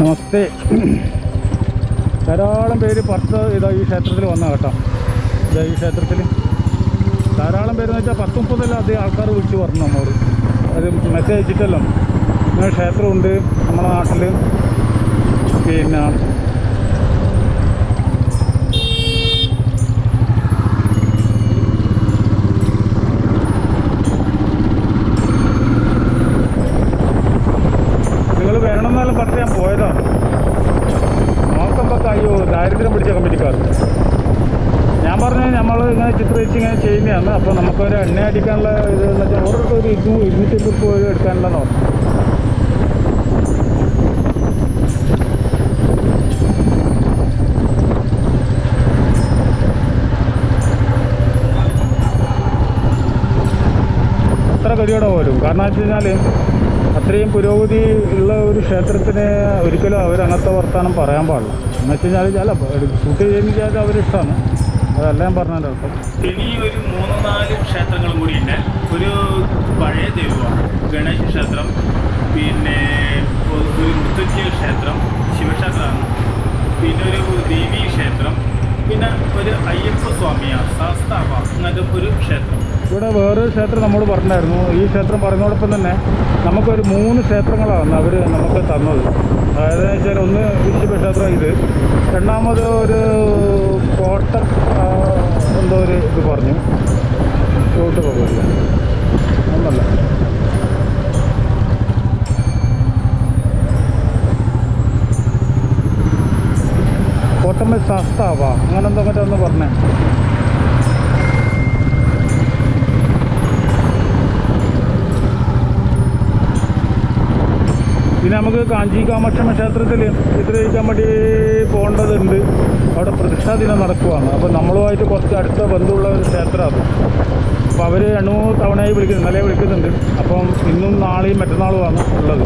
നമസ്തേ ധാരാളം പേര് പത്ത് ഇതാ ഈ ക്ഷേത്രത്തിൽ വന്ന കേട്ടോ. ഇതാ ഈ ക്ഷേത്രത്തിൽ ധാരാളം പേര് എന്ന് വെച്ചാൽ പത്ത് മുപ്പതിലധികം ആൾക്കാർ വിളിച്ച് പറഞ്ഞു നമ്മോട്. അത് മെസ്സേജ് അയച്ചിട്ടല്ലോ. ഇങ്ങനെ ക്ഷേത്രമുണ്ട് നമ്മുടെ നാട്ടിൽ പിന്നെ നിങ്ങൾ വരണമെന്നെല്ലാം പറഞ്ഞ് ഞാൻ പോയതാണ് നോക്കുമ്പോൾ അയ്യോ ദാരിദ്ര്യം പിടിച്ച കമ്പനിക്കാർ ഞാൻ പറഞ്ഞു നമ്മൾ ഇങ്ങനെ ചിത്രീകരിച്ച് ഇങ്ങനെ ചെയ്യുന്നതാണ് അപ്പോൾ നമുക്കൊരു എണ്ണ അടിക്കാനുള്ള ഇത് എന്ന് വെച്ചാൽ ഓരോരുത്തർ ഒരു ഇരുന്നൂറ് ഇരുന്നൂറ്റി രൂപ എടുക്കാനുള്ള നോക്കാം അത്ര ഗതിയോടെ വരും കാരണം വെച്ച് കഴിഞ്ഞാൽ അത്രയും പുരോഗതി ഉള്ള ഒരു ക്ഷേത്രത്തിന് ഒരിക്കലും അവർ അങ്ങനത്തെ വർത്തമാനം പറയാൻ പാടില്ല. എന്ന് വെച്ച് കഴിഞ്ഞാൽ ചില ഷൂട്ട് ചെയ്യുന്നത് അവരിഷ്ടമാണ് അതല്ല ഞാൻ പറഞ്ഞതിന്റെ അർത്ഥം ഇനി ഒരു മൂന്ന് നാല് ക്ഷേത്രങ്ങളും കൂടി ഉണ്ട്. ഒരു പഴയ ദൈവമാണ് ഗണേശ ക്ഷേത്രം പിന്നെ ഒരു മൃത്യുഞ്ജയ ക്ഷേത്രം ശിവക്ഷേത്രമാണ്. പിന്നെ ഒരു ദേവീ ക്ഷേത്രം പിന്നെ ഒരു അയ്യപ്പ സ്വാമിയാണ് ശാസ്താവ അങ്ങനത്തെ ഒരു ക്ഷേത്രം. ഇവിടെ വേറൊരു ക്ഷേത്രം നമ്മൾ പറഞ്ഞായിരുന്നു. ഈ ക്ഷേത്രം പറഞ്ഞതോടൊപ്പം തന്നെ നമുക്കൊരു മൂന്ന് ക്ഷേത്രങ്ങളാണ് അവർ നമുക്ക് തന്നത്. അതായത് വെച്ചാൽ ഒന്ന് ക്ഷേത്രം ഇത്. രണ്ടാമത് ഒരു കോട്ട എന്തോ ഒരു ഇത് പറഞ്ഞു. ചോട്ട് ഒന്നല്ല. കോട്ടമ്മ ശാസ്താവ അങ്ങനെ മറ്റൊന്ന് പറഞ്ഞേ. പിന്നെ നമുക്ക് കാഞ്ചി കാമാക്ഷമ ക്ഷേത്രത്തിൽ ചിത്രീകരിക്കാൻ വേണ്ടി പോകേണ്ടതുണ്ട്. അവിടെ പ്രതിഷ്ഠാ ദിനം നടക്കുവാണ്. അപ്പോൾ നമ്മളുമായിട്ട് കുറച്ച് അടുത്ത ബന്ധമുള്ള ഒരു ക്ഷേത്രമാണ് അപ്പോൾ അവർ രണ്ടു തവണയായി വിളിക്കുന്നു ഇന്നലെ വിളിക്കുന്നുണ്ട്. അപ്പം ഇന്നും നാളെയും മറ്റന്നാളുമാണ് ഉള്ളത്.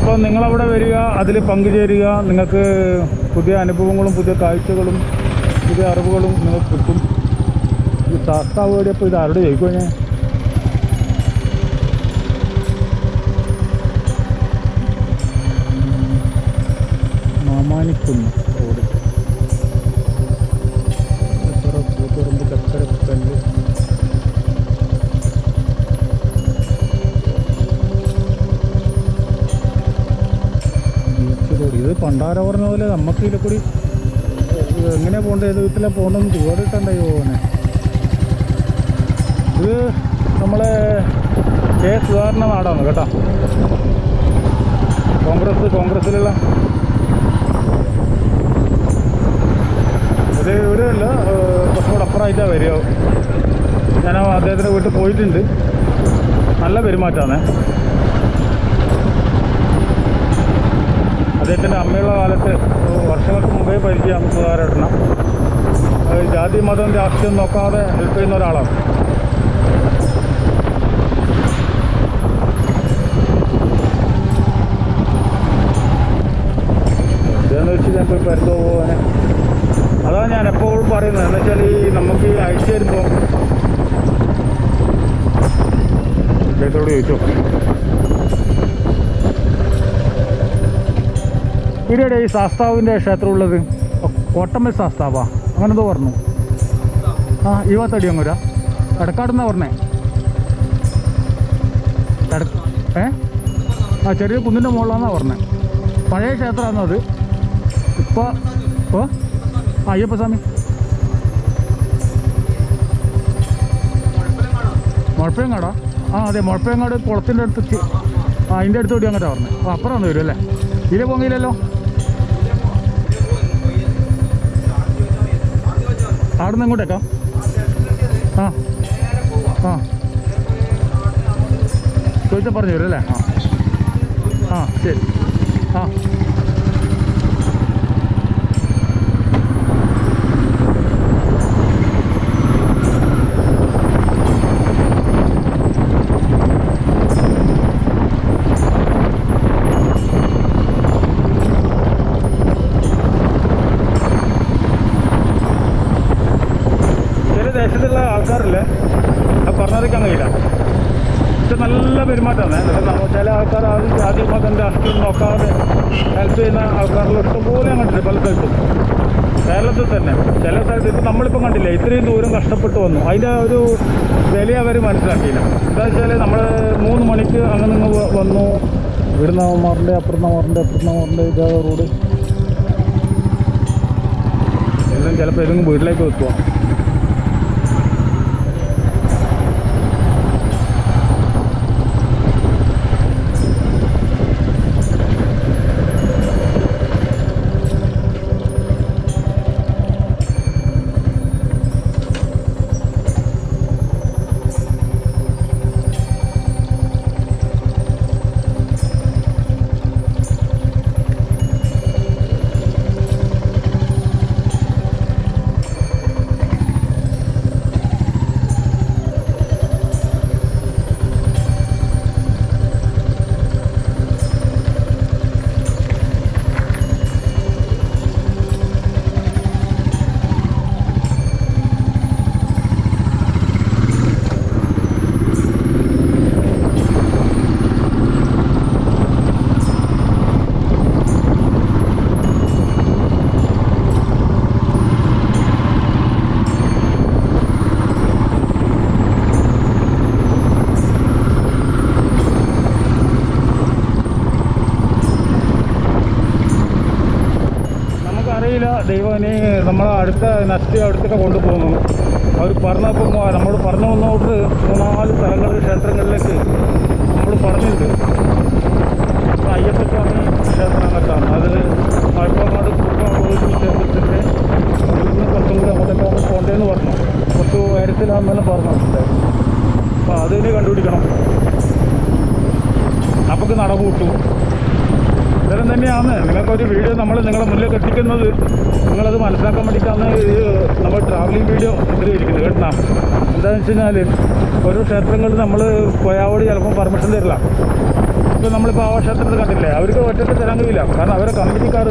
അപ്പോൾ നിങ്ങളവിടെ വരിക അതിൽ പങ്കുചേരുക. നിങ്ങൾക്ക് പുതിയ അനുഭവങ്ങളും പുതിയ കാഴ്ചകളും പുതിയ അറിവുകളും നിങ്ങൾക്ക് കിട്ടും. ഈ ശാസ്താവ് അപ്പോൾ ഇത് ആരോട് ചോദിക്കുമോ ഞാൻ? മാമാനിക്കുന്ന് റോഡ് ഇത് പണ്ടാര പറഞ്ഞ പോലെ നമുക്ക് ഇതിൽ കൂടി എങ്ങനെ പോകേണ്ടത് ഏത് വീട്ടിലാണ് പോകണമെന്ന് ചുവടിട്ടുണ്ടായി അവനെ ഇത് നമ്മളെ കെ സുധാകരണ നാടാണ് കേട്ടോ. കോൺഗ്രസ് കോൺഗ്രസ്സിലുള്ള ഇത് ഇവിടെയല്ല കുറച്ചും കൂടെ അപ്പുറമായിട്ടാണ് വരിക. ഞാൻ അദ്ദേഹത്തിന്റെ വീട്ടിൽ പോയിട്ടുണ്ട്. നല്ല പെരുമാറ്റമാണ്. അദ്ദേഹത്തിന്റെ അമ്മയുള്ള കാലത്ത് വർഷങ്ങൾക്ക് മുമ്പേ പരിചയം സുധാകരേട്ടന. ജാതി മതം രാഷ്ട്രീയം നോക്കാതെ ഹെൽപ്പ് ചെയ്യുന്ന ഒരാളാണ്. അദ്ദേഹം വെച്ച് ഞാൻ പോയി പരിതോ പോകാനെ അതാണ് ഞാൻ എപ്പോഴും പറയുന്നത്. എന്ന് വെച്ചാൽ ഈ നമുക്ക് ഈ അയച്ചു തരുമ്പോൾ അദ്ദേഹത്തോട് ചോദിച്ചോ? ഇവിടെയുടെ ഈ ശാസ്താവിന്റെ ക്ഷേത്രം ഉള്ളത് കോട്ടമ്മൽ ശാസ്താവാ അങ്ങനെ എന്തോ പറഞ്ഞു. ആ ഈ ഭാഗത്തടി അങ്ങൂരാ എടക്കാടെന്നാ പറഞ്ഞേ? എട ഏ? ആ ചെറിയ കുന്നിന്റെ മുകളിലാണെന്നാ പറഞ്ഞേ. പഴയ ക്ഷേത്രമാണത്. അത് ഇപ്പോൾ ഓ? അയ്യപ്പസ്വാമി മുഴപ്പയങ്ങാടാ ആ അതെ മുഴപ്പയങ്ങാട് കുളത്തിന്റെ അടുത്ത് ആ അതിന്റെ അടുത്ത് കൂടി അങ്ങോട്ട് പറഞ്ഞത് അപ്പോൾ അപ്പുറം വരും അല്ലേ? ഇതിലെ പൊങ്ങിയില്ലല്ലോ അവിടെ നിന്ന് ഇങ്ങോട്ടേക്കാം? ആ ആ. ചോദിച്ചാൽ പറഞ്ഞു വരും അല്ലേ? ആ ആ ശരി. ആ ചില ദേശത്തുള്ള ആൾക്കാരില്ലേ അത് പറഞ്ഞറിയിക്കാൻ കഴിയില്ല പക്ഷെ നല്ല പെരുമാറ്റമാണ് നമ്മൾ ചില ആൾക്കാർ ആദ്യം ജാതി മതം രാഷ്ട്രീയം നോക്കാതെ ഹെൽപ്പ് ചെയ്യുന്ന ആൾക്കാരുടെ ഇഷ്ടംപോലെ അങ്ങോട്ടുണ്ട് പല സ്ഥലത്തും കേരളത്തിൽ തന്നെ സ്ഥലത്ത് ഇപ്പം നമ്മളിപ്പം കണ്ടില്ല ഇത്രയും ദൂരം കഷ്ടപ്പെട്ട് വന്നു. അതിന്റെ ഒരു വില അവർ മനസ്സിലാക്കിയില്ല. എന്താ വെച്ചാൽ നമ്മൾ മൂന്ന് മണിക്ക് അങ്ങനെ നിങ്ങൾ വന്നു. ഇവിടുന്ന് മാറിന്റെ അപ്പുറത്ത് മാറിന്റെ അപ്പുറത്ത് മാറിന്റെ ഇതാ റോഡ്. എല്ലാം ചിലപ്പോൾ ഏതെങ്കിലും വീട്ടിലേക്ക് വെക്കുക ദൈവം ഇനി നമ്മളെ അടുത്ത നഷ്ടം അടുത്തൊക്കെ കൊണ്ടുപോകുന്നു. അവർ പറഞ്ഞപ്പോൾ നമ്മൾ പറഞ്ഞു വന്നോട്ട് മൂന്നാൽ സ്ഥലങ്ങളിൽ ക്ഷേത്രങ്ങളിലേക്ക് നമ്മൾ പറഞ്ഞിട്ടുണ്ട്. അപ്പോൾ അയ്യപ്പസ്വാമി ക്ഷേത്രം അങ്ങോട്ടാണ് അത് മഴപ്പാട് കുറുപ്പാടി ക്ഷേത്രത്തിന്റെ ഇവിടുന്ന് കുറച്ചും കൂടി അങ്ങോട്ടേക്കാണ് പോകേണ്ടതെന്ന് പറഞ്ഞു. കുറച്ച് ഉയരത്തിലാണെന്ന് പറഞ്ഞിട്ടുണ്ട്. അപ്പോൾ അതിന് കണ്ടുപിടിക്കണം. നമുക്ക് നട കൂട്ടും ഇത്തരം തന്നെയാണ്. നിങ്ങൾക്കൊരു വീഡിയോ നമ്മൾ നിങ്ങളുടെ മുന്നിലേക്ക് എത്തിക്കുന്നത് നിങ്ങളത് മനസ്സിലാക്കാൻ വേണ്ടിയിട്ടാണ് ഈ നമ്മൾ ട്രാവലിംഗ് വീഡിയോ ചിത്രീകരിക്കുന്നത് കേട്ടോ. എന്താണെന്ന് വെച്ച് കഴിഞ്ഞാൽ ഓരോ ക്ഷേത്രങ്ങളിൽ നമ്മൾ പോയാവോട് ചിലപ്പോൾ പെർമിഷൻ തരില്ല. ഇപ്പോൾ നമ്മളിപ്പോൾ ആ ക്ഷേത്രത്തിൽ കണ്ടില്ലേ അവർക്ക് ഒറ്റയ്ക്ക് തരാൻ കഴിയില്ല. കാരണം അവരെ കമ്മിറ്റിക്കാർ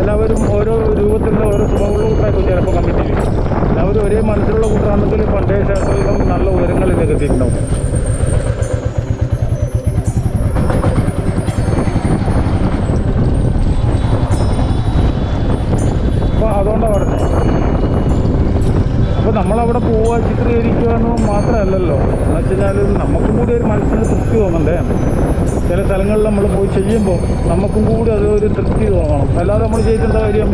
എല്ലാവരും ഓരോ രൂപത്തിലുള്ള ഓരോ സ്വഭാവമുള്ള കൂട്ടായിരിക്കും ചിലപ്പോൾ കമ്മിറ്റിയിൽ എല്ലാവരും ഒരേ മനസ്സിലുള്ള കൂട്ടാണെങ്കിൽ പണ്ടേ ക്ഷേത്രത്തിലും നല്ല ഉയരങ്ങളിലേക്ക് എത്തിയിട്ടുണ്ടാവും. എന്ന് മാത്രമല്ലല്ലോ. എന്ന് വെച്ച് കഴിഞ്ഞാൽ നമുക്കും കൂടി ഒരു മനസ്സിന് തൃപ്തി തോന്നണ്ടേ? ചില സ്ഥലങ്ങളിൽ നമ്മൾ പോയി ചെയ്യുമ്പോൾ നമുക്കും കൂടി അത് ഒരു തൃപ്തി തോന്നണം. അല്ലാതെ നമ്മൾ ചെയ്തിട്ട കാര്യം?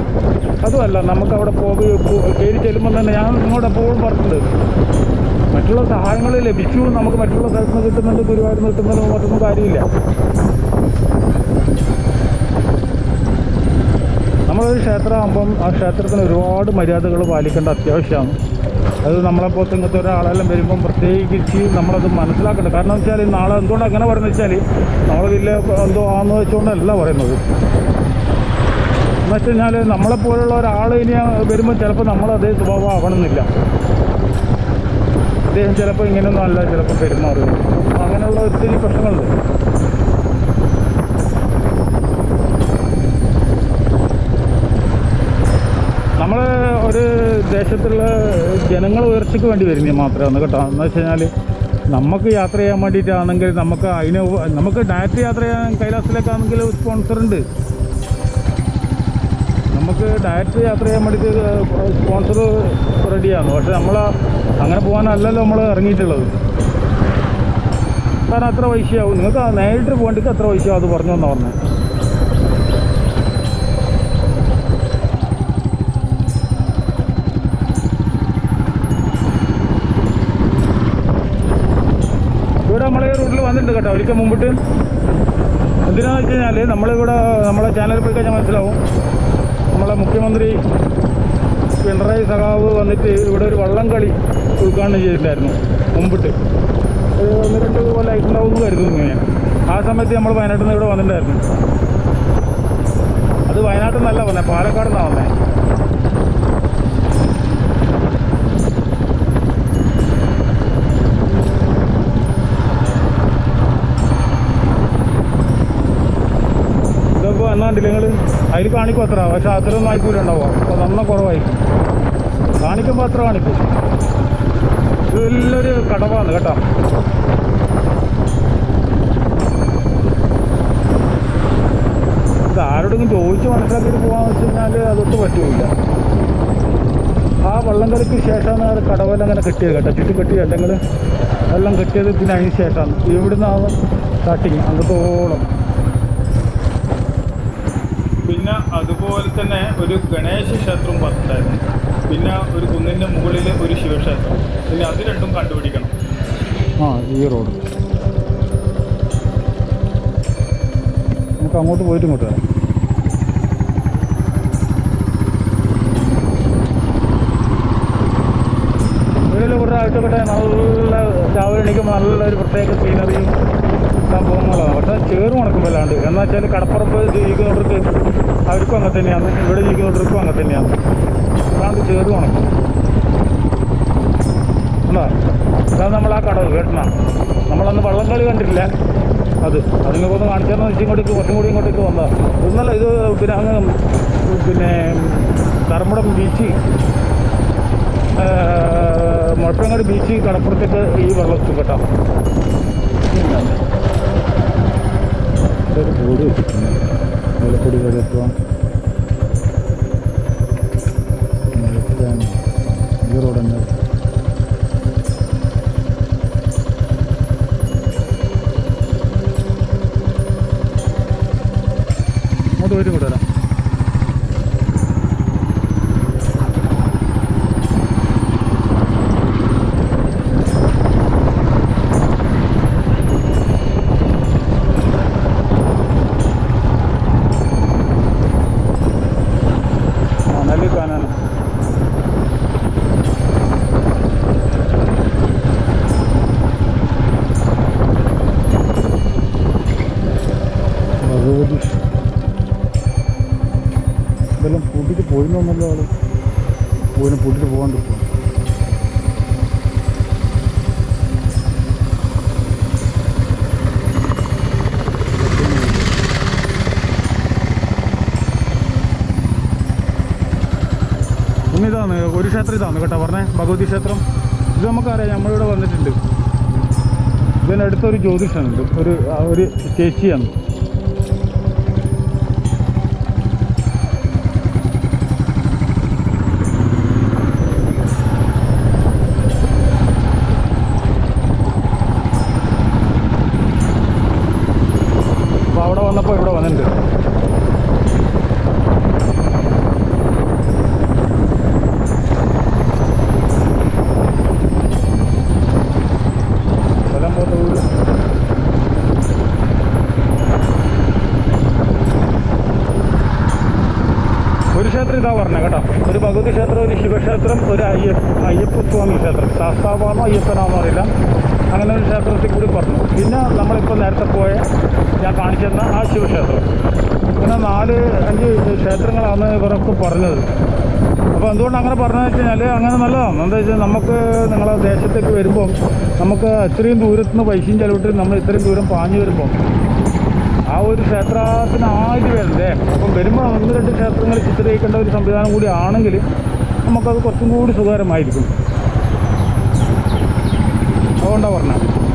അതുമല്ല നമുക്ക് അവിടെ പോകുകയോ കയറി ചെല്ലുമ്പോൾ തന്നെ ഞാൻ നിങ്ങളുടെ എപ്പോഴും പറഞ്ഞിട്ടുണ്ട്. മറ്റുള്ള സഹായങ്ങൾ ലഭിച്ചു നമുക്ക് മറ്റുള്ള സ്ഥലത്ത് നിന്ന് കിട്ടുന്നുണ്ട് ഗുരുവായൂർ കിട്ടുന്നതിന് മറ്റൊന്നും കാര്യമില്ല. നമ്മളൊരു ക്ഷേത്രമാകുമ്പം ആ ക്ഷേത്രത്തിന് ഒരുപാട് മര്യാദകൾ പാലിക്കേണ്ട അത്യാവശ്യമാണ്. അത് നമ്മളെപ്പോലത്തെ ഇങ്ങനത്തെ ഒരാളെല്ലാം വരുമ്പം പ്രത്യേകിച്ച് നമ്മളത് മനസ്സിലാക്കേണ്ടത് കാരണം വെച്ചാൽ നാളെ എന്തുകൊണ്ട് അങ്ങനെ പറയുന്നത് വെച്ചാൽ നമ്മളെ വലിയ എന്തോ ആണെന്ന് വെച്ചുകൊണ്ടല്ല പറയുന്നത്. എന്ന് കഴിഞ്ഞാൽ നമ്മളെപ്പോലുള്ള ഒരാൾ ഇനി വരുമ്പോൾ ചിലപ്പോൾ നമ്മൾ അതേ സ്വഭാവം ആവണമെന്നില്ല. അദ്ദേഹം ചിലപ്പോൾ ഇങ്ങനെയൊന്നും അല്ല ചിലപ്പോൾ പെരുമാറുക അങ്ങനെയുള്ള ഒത്തിരി പ്രശ്നങ്ങളുണ്ട്. നമ്മൾ ഒരു ദേശത്തുള്ള ജനങ്ങൾ ഉയർച്ചയ്ക്ക് വേണ്ടി വരുന്നത് മാത്രമാണ് കേട്ടോ. എന്ന് വെച്ച് കഴിഞ്ഞാൽ നമുക്ക് യാത്ര ചെയ്യാൻ വേണ്ടിയിട്ടാണെങ്കിൽ നമുക്ക് അതിന് നമുക്ക് ഡയറക്റ്റ് യാത്ര ചെയ്യാൻ കൈലാസത്തിലേക്കാണെങ്കിൽ സ്പോൺസർ ഉണ്ട്. നമുക്ക് ഡയറക്റ്റ് യാത്ര ചെയ്യാൻ വേണ്ടിയിട്ട് സ്പോൺസർ റെഡിയാണ് പക്ഷെ നമ്മൾ അങ്ങനെ പോകാനല്ലല്ലോ നമ്മൾ ഇറങ്ങിയിട്ടുള്ളത്. കാരണം അത്ര പൈസയാവും. നിങ്ങൾക്ക് നേരിട്ട് പോകേണ്ടത് എത്ര പൈസയാവും അത് പറഞ്ഞു എന്നാണ് പറഞ്ഞത് ഇവിടെ നമ്മളെ റൂട്ടിൽ വന്നിട്ടുണ്ട് കേട്ടോ. ഒരിക്കൽ മുമ്പിട്ട് എന്തിനാന്ന് വെച്ച് കഴിഞ്ഞാൽ നമ്മളിവിടെ നമ്മളെ ചാനലിൽ പോയി കഴിഞ്ഞാൽ മനസ്സിലാവും. നമ്മളെ മുഖ്യമന്ത്രി പിണറായി സഖാവ് വന്നിട്ട് ഇവിടെ ഒരു വള്ളം കളി ഉദ്ഘാടനം ചെയ്തിട്ടുണ്ടായിരുന്നു മുമ്പിട്ട്. ഒന്ന് രണ്ട് കൊല്ലമായിട്ടുണ്ടാവും എന്ന് കരുതുന്നു ഞാൻ ആ സമയത്ത് നമ്മൾ വയനാട്ടിൽ നിന്ന് ഇവിടെ വന്നിട്ടുണ്ടായിരുന്നു. അത് വയനാട്ടിൽ നിന്നല്ല വന്നത് പാലക്കാട് നിന്നാണ് വന്നത് കണ്ണാണ്ടില്ല അതിൽ കാണിക്കും അത്ര. പക്ഷെ അത്രയൊന്നും ആയിക്കൂല ഉണ്ടാവുക അപ്പോൾ നന്ന കുറവായിരിക്കും. കാണിക്കുമ്പോൾ അത്ര കാണിക്കും. ഇത് വലിയൊരു കടവാണ് കേട്ടോ. ഇത് ആരോടെങ്കിലും ചോദിച്ച് മനസ്സിലാക്കിയിട്ട് പോകാമെന്ന് വെച്ച് കഴിഞ്ഞാൽ അതൊട്ട് പറ്റില്ല ആ വെള്ളം കളിക്ക് ശേഷമാണ് ആ കടവല അങ്ങനെ കെട്ടിയത് കേട്ടോ. ചുറ്റി കെട്ടിയത് അല്ലെങ്കിൽ വെള്ളം കെട്ടിയത് ഇതിനു അതിന് ശേഷമാണ്. ഇവിടുന്ന് ആ തട്ടിങ് പിന്നെ അതുപോലെ തന്നെ ഒരു ഗണേശ ക്ഷേത്രം പറഞ്ഞിട്ടുണ്ടായിരുന്നു പിന്നെ ഒരു കുന്നിന്റെ മുകളിൽ ഒരു ശിവക്ഷേത്രം. പിന്നെ അത് രണ്ടും കണ്ടുപിടിക്കണം. ആ ഈ റോഡ്. നമുക്ക് അങ്ങോട്ട് പോയിട്ട് ഇങ്ങോട്ട് വരാം. കുറേ നല്ല രാവിലെ എണീക്കുമ്പോൾ നല്ലൊരു പ്രത്യേക സീനറിയും സംഭവങ്ങളാണ്. പക്ഷേ ചേറ് മണക്കുമ്പോഴല്ലാണ്ട് എന്ന് വെച്ചാൽ കടപ്പുറത്ത് ജീവിക്കുന്നവർക്ക് അവർക്കും അങ്ങനെ തന്നെയാണ്. ഇവിടെ ജീവിക്കുന്നവർക്കും അങ്ങനെ തന്നെയാണ്. അതാണ്ട് ചേറ് കണക്കും ഉണ്ടോ നമ്മൾ ആ കടവ് കേട്ടണം? നമ്മളന്ന് വള്ളംകളി കണ്ടിട്ടില്ല. അത്. അതിനെ ഒന്ന് കാണിച്ചാൽ ഇങ്ങോട്ടേക്ക് കുറച്ചും കൂടി ഇങ്ങോട്ടേക്ക് വന്നതാ ഇന്നല്ല ഇത് പിന്നെ അങ്ങ് പിന്നെ ധർമ്മടം ബീച്ച് മുഴപ്പങ്ങാട് ബീച്ച് കടപ്പുറത്തേക്ക് ഈ വെള്ളം എത്തും കേട്ടോ വെച്ചിട്ടുണ്ട് റോഡ് തന്നെ അങ്ങോട്ട് വരും കൂടെ പോയിരുന്നല്ലോ ആൾ പൂവിനെ പൂട്ടിട്ട് പോകാണ്ട് ഇപ്പോൾ ഇതാണ് ഒരു ക്ഷേത്രം ഇതാണ് കേട്ടോ പറഞ്ഞേ ഭഗവതി ക്ഷേത്രം. ഇത് നമുക്കറിയാം നമ്മളിവിടെ വന്നിട്ടുണ്ട്. ഇതിനടുത്തൊരു ജ്യോതിഷനുണ്ട് ഒരു ഒരു ചേച്ചിയാണ് അപ്പോൾ അവിടെ വന്നപ്പോൾ ഇവിടെ വന്നിട്ടുണ്ട് സ്ഥലം പോകുന്ന വീട് ഒരു ക്ഷേത്രം ഇതാ പറഞ്ഞത് കേട്ടോ ഒരു ഭഗവതി ക്ഷേത്രം ഒരു ശിവക്ഷേത്രം ഒരു അയ്യ അയ്യപ്പ സ്വാമി ക്ഷേത്രം അറിയില്ല അങ്ങനെ ഒരു ക്ഷേത്രത്തിൽ കൂടി പറഞ്ഞു. പിന്നെ നമ്മളിപ്പോൾ നേരത്തെ പോയ ഞാൻ കാണിച്ചിരുന്ന ആ ശിവക്ഷേത്രം. ഇങ്ങനെ നാല് അഞ്ച് ക്ഷേത്രങ്ങളാണ് ഇവരൊക്കെ പറഞ്ഞത്. അപ്പോൾ എന്തുകൊണ്ട് അങ്ങനെ പറഞ്ഞതെന്ന് വെച്ച് കഴിഞ്ഞാൽ അങ്ങനെ നല്ലതാണ്. എന്താ വെച്ചാൽ നമുക്ക് നിങ്ങളെ ദേശത്തേക്ക് വരുമ്പോൾ നമുക്ക് ഇത്രയും ദൂരത്ത് നിന്ന് പൈസയും ചെലവിട്ട് നമ്മൾ ഇത്രയും ദൂരം പാഞ്ഞു വരുമ്പോൾ ആ ഒരു ക്ഷേത്രത്തിന് ആയിട്ട് വരണ്ടേ അപ്പം വരുമ്പോൾ ഒന്ന് രണ്ട് ക്ഷേത്രങ്ങൾ ചിത്രീകരിക്കേണ്ട ഒരു സംവിധാനം കൂടി ആണെങ്കിൽ നമുക്കത് കുറച്ചും കൂടി സുഖകരമായിരിക്കും. അതുകൊണ്ടാണ് പറഞ്ഞത്.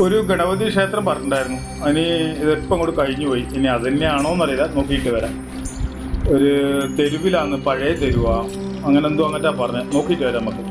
ഒരു ഗണപതി ക്ഷേത്രം പറഞ്ഞിട്ടുണ്ടായിരുന്നു. അതിന് ഇതിപ്പം അങ്ങോട്ട് കഴിഞ്ഞു പോയി ഇനി അത് തന്നെയാണോ എന്നറിയില്ല നോക്കിയിട്ട് വരാം. ഒരു തെരുവിലാണ് പഴയ തെരുവാ. അങ്ങനെ എന്തോ അങ്ങനത്തെ പറഞ്ഞത്. നോക്കിയിട്ട് വരാം നമുക്ക്.